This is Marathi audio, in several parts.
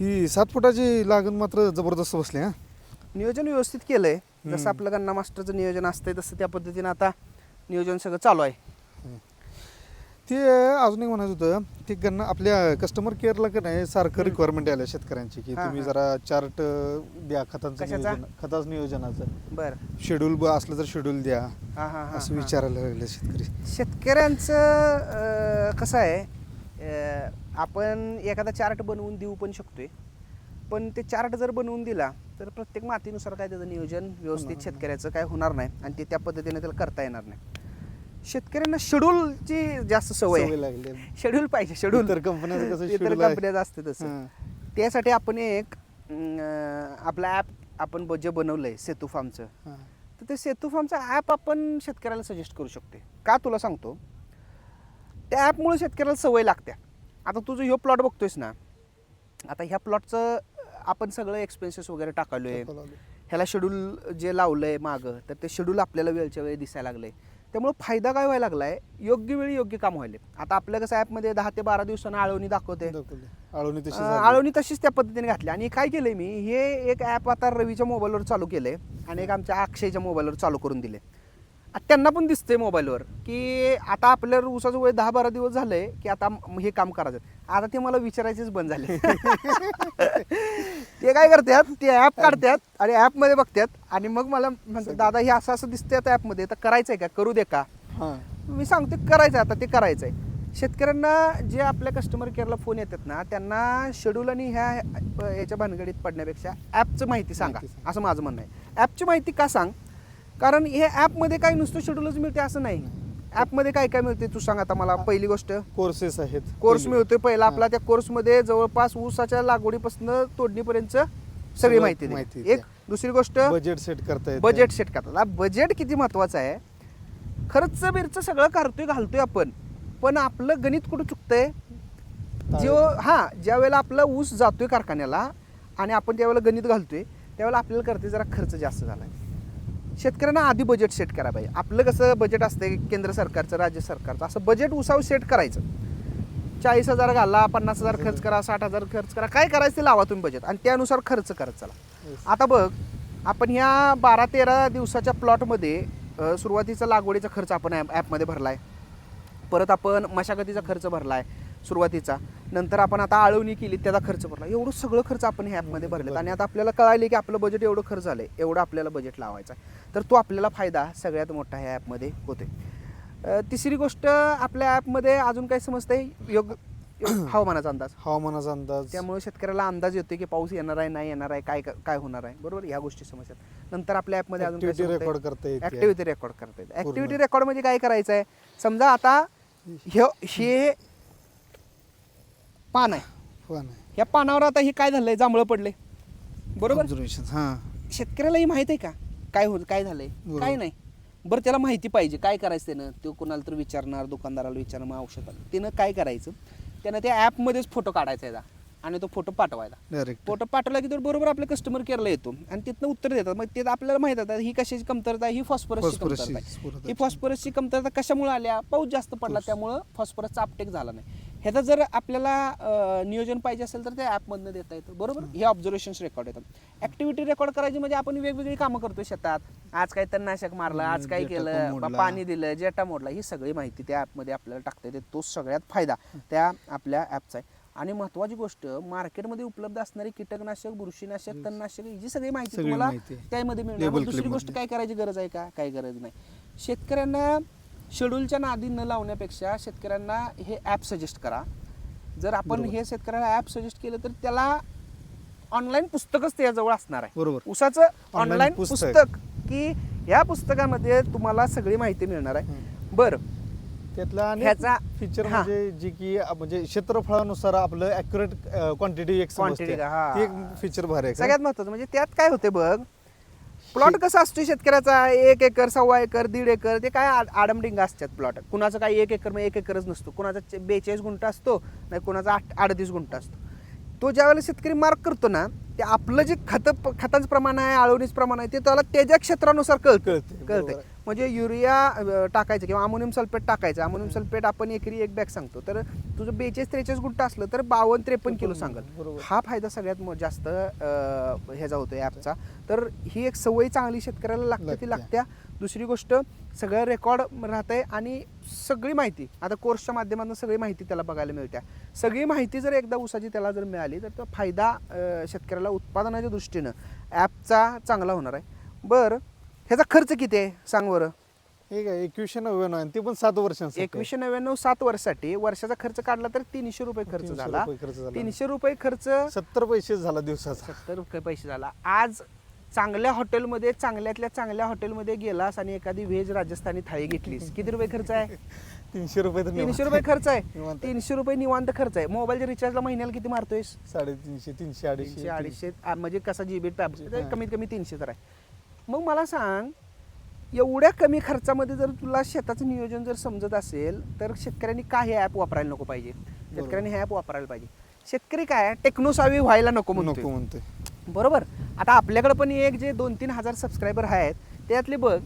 ही सात फुटाची लागण मात्र जबरदस्त बसली हा. नियोजन व्यवस्थित केलंय. जसं आपलं गन्ना मास्टरचं नियोजन असतंय तसं त्या पद्धतीनं आता नियोजन सगळं चालू आहे. ते अजून एक म्हणत होतं ते गन्ना आपल्या कस्टमर केअरला का नाही सारखं रिक्वायरमेंट आल्या शेतकऱ्यांची की हा, तुम्ही हा. जरा चार्ट द्या खतांचं कशाचा? नियोजन खताचं नियोजनाचं. बरं. शेड्यूल असलं तर शेड्यूल द्या हा हा हा असं. विचारायला लागले शेतकरी. शेतकऱ्यांचं अं, कसं आहे अं, आपण एखादा चार्ट बनवून देऊ पण शकतोय. पण ते चार्ट जर बनवून दिला तर प्रत्येक मातीनुसार काय त्याचं नियोजन व्यवस्थित शेतकऱ्याचं काय होणार नाही आणि ते त्या पद्धतीने त्याला करता येणार नाही. शेतकऱ्यांना शेड्यूलची जास्त सवय लागली. शेड्यूल पाहिजे शेड्यूल. आहे. कंपन्याचं असतं तसं. त्यासाठी आपण एक आपलं ॲप आपण जे बनवलंय सेतू फार्मचं. तर ते सेतू फार्मचं ॲप आपण शेतकऱ्याला सजेस्ट करू शकते का तुला सांगतो? त्या ॲपमुळे शेतकऱ्याला सवय लागते आता तुझं ह्यो प्लॉट बघतोयस ना आता ह्या प्लॉटचं आपण सगळं एक्सपेन्सेस वगैरे टाकालोय. ह्याला शेड्यूल जे लावलंय मागं तर ते शेड्यूल आपल्याला वेळच्या वेळी दिसायला लागलंय. त्यामुळे फायदा काय व्हायला लागलाय? योग्य वेळी योग्य काम व्हायले. आता आपल्या कसं ॲपमध्ये दहा ते बारा दिवसानं आळवणी दाखवते. आळवणी तशी. आळवणी तशीच त्या पद्धतीने घातली आणि काय केलंय मी हे एक ॲप आता रवीच्या मोबाईलवर चालू केलंय आणि एक आमच्या अक्षयच्या मोबाईलवर चालू करून दिले त्यांना पण दिसतंय मोबाईलवर की आता आपल्या ऊसाचं वय दहा बारा दिवस झालंय की आता हे काम करायचं. आता ते मला विचारायचेच बंद झाले. ते काय करतात ते ॲप काढतात आणि ॲपमध्ये बघतात आणि मग मला म्हणतात दादा हे असं असं दिसतंय आता ॲपमध्ये तर करायचंय का? करू दे का? हां. मी सांगते करायचं आता ते करायचं आहे शेतकऱ्यांना जे आपल्या कस्टमर केअरला फोन येतात ना त्यांना शेड्यूल आणि ह्या याच्या भानगडीत पडण्यापेक्षा ॲपचं माहिती सांगा माहिती सांगा. असं माझं म्हणणं आहे. ॲपची माहिती का सांग? कारण हे ॲपमध्ये काही नुसतं शेड्यूलच मिळते असं नाही. ॲपमध्ये काय काय मिळते तू सांग आता मला पहिली गोष्ट. कोर्सेस आहेत. कोर्स. मिळतोय पहिला. आपला त्या कोर्समध्ये जवळपास ऊसाच्या लागवडीपासून तोडणीपर्यंत सगळी माहिती एक. दुसरी गोष्ट बजेट सेट करता येतं. बजेट सेट करतात. बजेट किती महत्वाचं आहे? खर्च बिरच सगळं करतोय घालतोय आपण. पण आपलं गणित कुठं चुकतंय? जो हा ज्या वेळेला आपला ऊस जातोय कारखान्याला आणि आपण त्यावेळेला गणित घालतोय त्यावेळेला आपल्याला करते जरा खर्च जास्त झाला शेतकऱ्यांना आधी बजेट सेट करा पाहिजे आपलं कसं बजेट असतंय केंद्र सरकारचं राज्य सरकारचं असं बजेट उसावर सेट करायचं. चाळीस हजार घाला पन्नास हजार खर्च करा साठ हजार खर्च करा काय करायचं ते लावा तुम्ही बजेट आणि त्यानुसार खर्च करत चला. आता बघ आपण ह्या बारा तेरा दिवसाच्या प्लॉटमध्ये सुरुवातीचा लागवडीचा खर्च आपण ॲप ॲपमध्ये भरला आहे परत आपण मशागतीचा खर्च भरला आहे सुरुवातीचा. नंतर आपण आता आळवणी केली त्याचा खर्च भरला. एवढं सगळं खर्च आपण ह्या ॲपमध्ये भरलेत. आणि आता आपल्याला कळाले की आपलं बजेट एवढं खर्च झालं आहे एवढं आपल्याला बजेट लावायचं आहे तर तो आपल्याला फायदा सगळ्यात मोठा ह्या ॲपमध्ये होते तिसरी गोष्ट आपल्या ॲपमध्ये अजून काय समजतंय? योग हवामानाचा अंदाज. हवामानाचा अंदाज. त्यामुळे शेतकऱ्याला अंदाज येतो की पाऊस येणार आहे नाही येणार आहे काय काय होणार आहे. बरोबर? ह्या गोष्टी समजतात. नंतर आपल्या ॲपमध्ये अजून रेकॉर्ड करता येते. ऍक्टिव्हिटी रेकॉर्ड करता येते. ऍक्टिव्हिटी रेकॉर्ड म्हणजे काय करायचं आहे? समजा आता हे हे पान आहे. ह्या पानावर आता हे काय झालंय? जांभळं पडले बरोबर? ऑब्झर्वेशन हां. शेतकऱ्याला ही माहीत आहे का? काय होत काय झालंय? बरोबर. काय नाही. बरं त्याला माहिती पाहिजे काय करायचं त्यानं? तो कोणाला तर विचारणार दुकानदाराला विचारणार मग औषधाला त्यानं काय करायचं? त्यानं त्या ॲपमध्येच फोटो काढायचा याचा आणि तो फोटो पाठवायचा डायरेक्ट फोटो पाठवला की तो बरोबर आपल्या कस्टमर केअरला येतो. आणि तिथनं उत्तर देतात. मग ते आपल्याला माहीत आहे ही कशाची कमतरता आहे? ही फॉस्फरसची Phosphorus कमतरता आहे. ही फॉस्फरसची कमतरता कशामुळे आल्या? पाऊस जास्त पडला त्यामुळं फॉस्फरसचा अपटेक झाला नाही. ह्याचं जर आपल्याला नियोजन पाहिजे असेल तर त्या ॲपमधनं देता येतं. बरोबर? हे ऑब्झर्वेशन्स रेकॉर्ड येतात. ऍक्टिव्हिटी रेकॉर्ड करायची म्हणजे आपण वेगवेगळी कामं करतोय शेतात. आज काय तणनाशक मारलं आज काय केलं पाणी दिलं जेटा मोडला ही सगळी माहिती त्या ॲपमध्ये आपल्याला टाकता येते. तो सगळ्यात फायदा त्या आपल्या ॲपचा आहे. आणि महत्वाची गोष्ट मार्केटमध्ये उपलब्ध असणारी कीटकनाशक बुरशीनाशक तणनाशक ही जी सगळी माहिती तुम्हाला. त्यामध्ये मिळणार. दुसरी गोष्ट. काय करायची गरज आहे का? काही गरज नाही. शेतकऱ्यांना शेड्यूलच्या नादी न लावण्यापेक्षा शेतकऱ्यांना हे ॲप सजेस्ट करा जर आपण. हे शेतकऱ्याला ॲप सजेस्ट केलं तर त्याला ऑनलाईन पुस्तकच त्याजवळ असणार आहे बरोबर उसाचं ऑनलाईन पुस्तक. की ह्या पुस्तकामध्ये तुम्हाला सगळी माहिती मिळणार आहे. बरं त्यातला ह्याचा- फीचर. म्हणजे जी की म्हणजे क्षेत्रफळानुसार आपलं अॅक्युरेट क्वांटिटी एक फीचर भारी आहे? सगळ्यात महत्वाचं म्हणजे त्यात काय होते बघ प्लॉट कसा असतो शेतकऱ्याचा? एक एकर सव्वा एकर दीड एकर ते काय आड- आडमडिंग असतात प्लॉट. कुणाचं काय एक एकर मग एक एकरच नसतो. कुणाचा बेचाळीस गुंठ असतो नाही कुणाचा आठ अडतीस गुंठ असतो. तो ज्यावेळेला शेतकरी मार्क करतो ना ते आपलं जे खत खतांचं प्रमाण आहे आळवणीचं प्रमाण आहे ते त्याला त्याच्या क्षेत्रानुसार कळतं. कळते. म्हणजे युरिया टाकायचं किंवा अमोनियम सल्फेट टाकायचं. अमोनियम सल्फेट आपण एकरी एक बॅग सांगतो. तर तुझं बेचाळीस त्रेचाळीस गुंठ असलं तर बावन्न त्रेपन्न किलो सांगत बरोबर. हा फायदा सगळ्यात मो- जास्त ह्याचा होतो ॲपचा. तर ही एक सवय चांगली शेतकऱ्याला लागते ती लागते. लागत्या. दुसरी गोष्ट सगळं रेकॉर्ड राहत आहे आणि सगळी माहिती आता कोर्सच्या माध्यमातून सगळी माहिती त्याला बघायला मिळत्या. सगळी माहिती जर एकदा उसाची त्याला जर मिळाली तर तो फायदा शेतकऱ्याला उत्पादनाच्या दृष्टीनं ॲपचा चांगला होणार आहे. बरं ह्याचा खर्च किती आहे? सांग बरं. हे काय एकवीसशे नव्याण्णव आहे ते पण सात वर्षांसाठी. एकवीसशे नव्याण्णव सात वर्षासाठी वर्षाचा खर्च काढला तर तीनशे रुपये खर्च 300 झाला. रुपये खर्च झाला. तीनशे रुपये खर्च सत्तर पैसे झाला दिवसाचा. सत्तर रुपये पैसे झाला. आज चांगल्या हॉटेलमध्ये चांगल्यातल्या चांगल्या हॉटेलमध्ये गेलास आणि एखादी व्हेज राजस्थानी थाळी घेतलीस. किती रुपये खर्च आहे? तीनशे रुपये तर तीनशे रुपये खर्च आहे. निवांत. तीनशे रुपये निवांत खर्च आहे. मोबाईलच्या रिचार्जला महिन्याला किती मारतोयस? साडेतीनशे तीनशे अडीचशे तीनशे अडीचशे. आ, म्हणजे कसा जीबी हा. कमीत कमी तीनशे तर आहे. मग मला सांग एवढ्या कमी खर्चामध्ये जर तुला शेताचं नियोजन जर समजत असेल तर शेतकऱ्यांनी का हे ॲप वापरायला नको पाहिजे. शेतकऱ्यांनी हे ॲप वापरायला पाहिजे. शेतकरी काय टेक्नोसावी व्हायला नको म्हणतो नको म्हणते बरोबर? आता आपल्याकडे पण एक जे दोन तीन हजार सबस्क्रायबर आहेत त्यातले बघ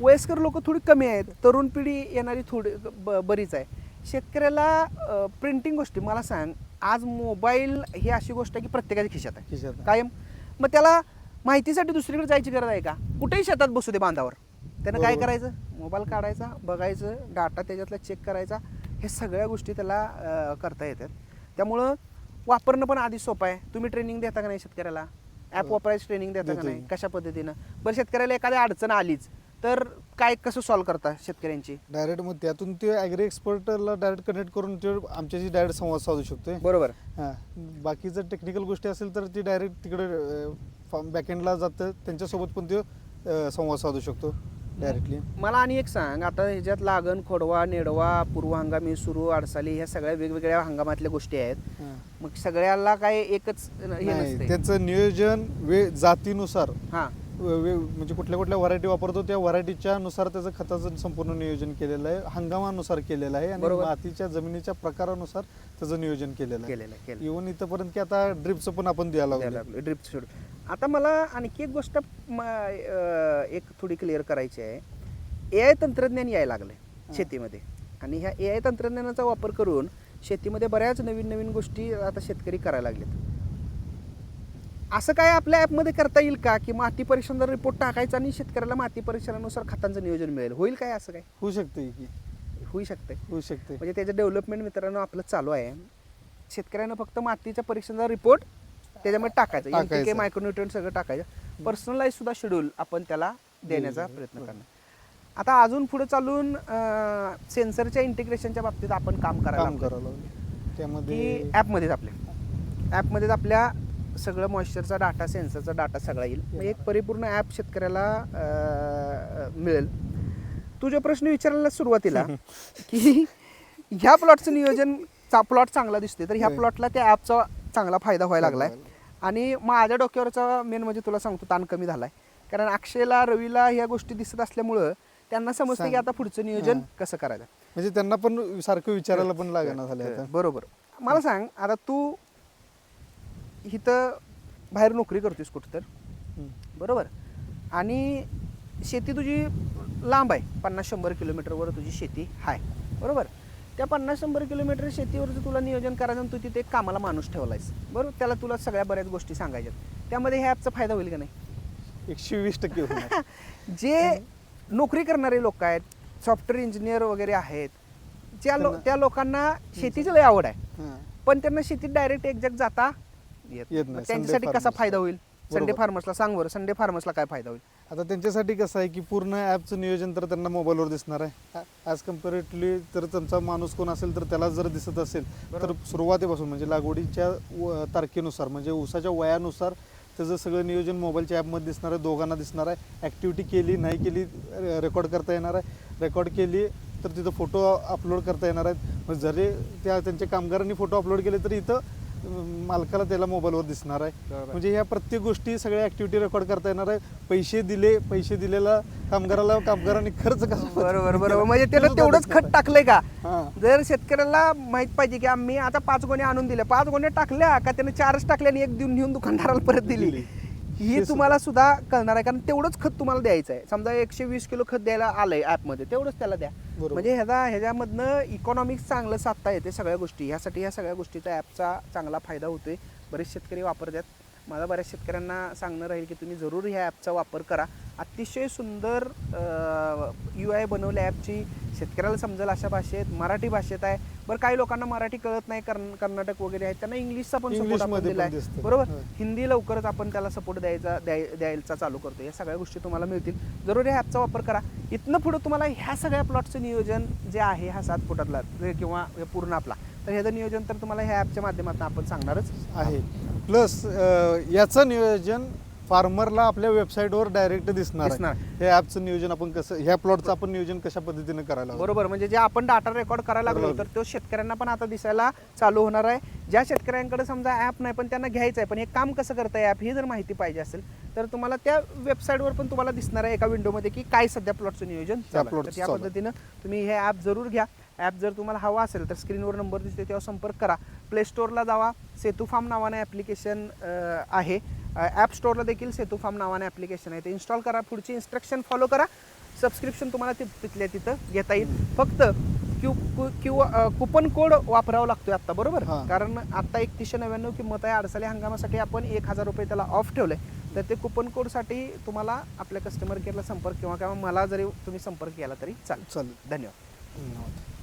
वयस्कर लोक थोडी कमी आहेत तरुण पिढी येणारी थोडी ब बरीच आहे. शेतकऱ्याला प्रिंटिंग गोष्टी मला सांग आज मोबाईल ही अशी गोष्ट आहे की प्रत्येकाच्या खिशात आहे. खिशात आहे. कायम. मग त्याला माहितीसाठी दुसरीकडे जायची गरज आहे का? कुठेही शेतात बसू दे बांधावर. त्यानं काय. करायचं? मोबाईल काढायचा बघायचं डाटा त्याच्यातला चेक करायचा. हे सगळ्या गोष्टी त्याला करता येतात. त्यामुळं वापरणं पण आधी सोपं आहे. तुम्ही ट्रेनिंग देता का नाही शेतकऱ्याला? ॲप. वापरायची ट्रेनिंग देता का. नाही? कशा पद्धतीनं? बरं शेतकऱ्याला एखादी अडचण आलीच तर काय कसं सॉल्व्ह करता शेतकऱ्यांची? डायरेक्ट मग त्यातून ते ॲग्री एक्सपर्टला डायरेक्ट कनेक्ट करून ते आमच्याशी डायरेक्ट संवाद साधू शकतोय. बरोबर. हां. बाकीचं टेक्निकल गोष्टी असेल तर ती डायरेक्ट तिकडे बॅकएंडला जातं. त्यांच्यासोबत पण ते अं, संवाद साधू शकतो डायरेक्टली मला आणि एक सांग आता ह्याच्यात लागण खोडवा नेडवा पूर्व हंगामी सुरू अडसाली ह्या सगळ्या वेगवेगळ्या हंगामातल्या गोष्टी आहेत. मग सगळ्याला काय एकच हे नाही नसते त्यांचं नियोजन वे जातीनुसार. हा. वे- वे- म्हणजे कुठल्या कुठल्या व्हरायटी वापरतो त्या व्हरायटीच्या नुसार त्याचं खताचं संपूर्ण नियोजन केलेलं आहे. हंगामानुसार केलेलं आहे. आणि बरोबर. मातीच्या जमिनीच्या प्रकारानुसार त्याचं नियोजन केलेलं आहे. केलेलं इव्हन इथपर्यंत की आता ड्रिपचं पण आपण द्यायला लागलो ड्रिप आता मला आणखी एक गोष्ट म, एक थोडी क्लिअर करायची आहे. ए आय तंत्रज्ञान यायला लागलंय शेतीमध्ये. आणि ह्या ए आय तंत्रज्ञानाचा वापर करून शेतीमध्ये बऱ्याच नवीन नवीन गोष्टी आता शेतकरी करायला लागलेत. असं काय आपल्या ॲपमध्ये करता येईल का? की माती परीक्षणाचा रिपोर्ट टाकायचा आणि शेतकऱ्याला माती परीक्षणानुसार खतांचं नियोजन मिळेल. होईल काय असं काय? होऊ शकते की. होऊ शकतंय. होऊ शकते म्हणजे त्याचं डेव्हलपमेंट मित्रांनो आपलं चालू आहे. शेतकऱ्यांना फक्त मातीच्या परीक्षणाचा रिपोर्ट त्याच्यामध्ये टाकायचा. टाकायचं. एनपीके मायक्रोन्युट्रियन सगळं टाकायचं. पर्सनलाइज सुद्धा शेड्यूल आपण त्याला देण्याचा प्रयत्न करणार. आता अजून पुढे चालून सेन्सरच्या इंटिग्रेशनच्या बाबतीत आपण काम करायला काम. करावं लागलं की त्यामध्ये ॲपमध्येच आपल्या. ॲपमध्येच आपल्या सगळं मॉइश्चरचा डाटा सेन्सरचा डाटा सगळा येईल. मग एक परिपूर्ण ॲप शेतकऱ्याला अं, मिळेल. तू जो प्रश्न विचारायला सुरुवातीला की ह्या प्लॉटचं नियोजन प्लॉट चांगला दिसतोय तर ह्या होय. प्लॉटला त्या ॲपचा चांगला फायदा व्हायला लागलाय. आणि माझ्या डोक्यावरचा मेन म्हणजे तुला सांगतो ताण कमी झालाय. कारण अक्षयला रवीला ह्या गोष्टी दिसत असल्यामुळं त्यांना समजतं की. आता पुढचं नियोजन. कसं करायचं. म्हणजे त्यांना पण सारखं विचारायला पण लागणार झाले बरोबर. मला सांग आता तू इथं बाहेर नोकरी करतोस कुठं तर. बरोबर. आणि शेती तुझी लांब आहे पन्नास शंभर किलोमीटरवर तुझी शेती आहे बरोबर. त्या पन्नास शंभर किलोमीटर शेतीवरचं तुला नियोजन करायचं आणि तू तिथे एक कामाला माणूस ठेवलायस. बरोबर? त्याला तुला सगळ्या बऱ्याच गोष्टी सांगायच्यात. त्यामध्ये ह्या ॲपचा फायदा होईल का नाही? एकशे वीस टक्के जे नोकरी करणारे लोक आहेत सॉफ्टवेअर इंजिनियर वगैरे आहेत ज्या लो त्या लोकांना शेतीची लय आवड आहे. पण त्यांना शेतीत डायरेक्ट एक जग जाता येत नाही. त्यांच्यासाठी कसा. फायदा होईल? संडे. फार्मर्सला सांग बरं संडे फार्मर्सला काय फायदा होईल? आता त्यांच्यासाठी कसं आहे की पूर्ण ॲपचं नियोजन तर त्यांना मोबाईलवर दिसणार आहे. ॲज कम्पेरेटली तर त्यांचा माणूस कोण असेल तर त्याला जर दिसत असेल तर सुरुवातीपासून म्हणजे लागवडीच्या व- तारखेनुसार म्हणजे ऊसाच्या वयानुसार त्याचं सगळं नियोजन मोबाईलच्या ॲपमध्ये दिसणार आहे दोघांना दिसणार आहे. ॲक्टिव्हिटी केली नाही केली रेकॉर्ड करता येणार आहे. रेकॉर्ड केली तर तिथं फोटो अपलोड करता येणार आहेत. मग जरी त्या त्यांच्या कामगारांनी फोटो अपलोड केले तर इथं मालकाला त्याला मोबाईलवर दिसणार आहे. बरोबर. म्हणजे ह्या प्रत्येक गोष्टी सगळ्या ऍक्टिव्हिटी रेकॉर्ड करता येणार आहे. पैसे दिले पैसे दिलेला कामगाराला कामगारांनी खर्च कसा बरोबर बरोबर. म्हणजे त्याला तेवढंच खत टाकलंय का? हा. जर शेतकऱ्याला माहीत पाहिजे की आम्ही आता पाच गोणे आणून दिले पाच गोणे टाकल्या का त्याने चारच टाकल्या आणि एक देऊन नेऊन दुकानदाराला परत दिली? दिली. हे हे तुम्हाला सुद्धा कळणार आहे. कारण तेवढंच खत तुम्हाला द्यायचं आहे. समजा एकशे वीस किलो खत द्यायला आलंय ॲपमध्ये. तेवढंच त्याला द्या. म्हणजे ह्याचा ह्याच्यामधनं इकॉनॉमिक्स चांगलं साधता येते सगळ्या गोष्टी. ह्यासाठी ह्या सगळ्या गोष्टीचा ॲपचा चांगला फायदा होतोय. बरेच शेतकरी वापरतात. मला बऱ्याच शेतकऱ्यांना सांगणं राहील की तुम्ही जरूर ह्या ॲपचा वापर करा. अतिशय सुंदर यू आय बनवल्या ॲपची. शेतकऱ्याला समजेल अशा भाषेत मराठी भाषेत आहे. बरं काही लोकांना मराठी कळत नाही कर्न कर्नाटक वगैरे आहेत त्यांना इंग्लिशचा पण सपोर्ट आपण दिला आहे. बरोबर. हिंदी लवकरच आपण त्याला सपोर्ट द्यायचा द्याय द्यायचा चालू करतो. या सगळ्या गोष्टी तुम्हाला मिळतील. जरूर ह्या ॲपचा वापर करा. इथनं पुढं तुम्हाला ह्या सगळ्या प्लॉटचं नियोजन जे आहे हा सात फुटातला किंवा हे पूर्ण आपला तर ह्याचं नियोजन तर तुम्हाला ह्या ॲपच्या माध्यमातून आपण सांगणारच आहे. प्लस याचं नियोजन फार्मरला आपल्या वेबसाईटवर डायरेक्ट दिसणार हे ॲपचं नियोजन आपण कसं ह्या प्लॉटचं आपण नियोजन कशा पद्धतीने करायला हवं? बरोबर म्हणजे जे आपण डाटा रेकॉर्ड करायला लागलो. तर तो शेतकऱ्यांना पण आता दिसायला चालू होणार आहे ज्या शेतकऱ्यांकडे समजा ॲप नाही पण त्यांना घ्यायचं आहे पण हे काम कसं करतं ॲप ही जर माहिती पाहिजे असेल तर तुम्हाला त्या वेबसाईटवर पण तुम्हाला दिसणार आहे एका विंडोमध्ये की काय सध्या प्लॉटचं नियोजन चालू आहे. त्या चालू आहे. पद्धतीनं तुम्ही हे ॲप जरूर घ्या ॲप जर तुम्हाला हवा असेल तर स्क्रीनवर नंबर दिसते त्यावर संपर्क करा प्ले स्टोअरला जावा सेतू फार्म नावाने ॲप्लिकेशन आहे ॲप स्टोअरला देखील सेतू फार्म नावाने ॲप्लिकेशन आहे. ते इन्स्टॉल करा पुढची इन्स्ट्रक्शन फॉलो करा. सबस्क्रिप्शन तुम्हाला ति- तिथल्या तिथं घेता येईल. फक्त क्यू किंवा कुपन कोड वापरावा लागतोय आता बरोबर. कारण आता एकतीसशे नव्याण्णव किंमत आहे. अडसाली हंगामासाठी आपण एक हजार रुपये त्याला ऑफ ठेवलंय. तर ते कुपन कोडसाठी तुम्हाला आपल्या कस्टमर केअरला संपर्क किंवा किंवा मला जरी तुम्ही संपर्क केला तरी चालेल. चालेल. धन्यवाद. धन्यवाद.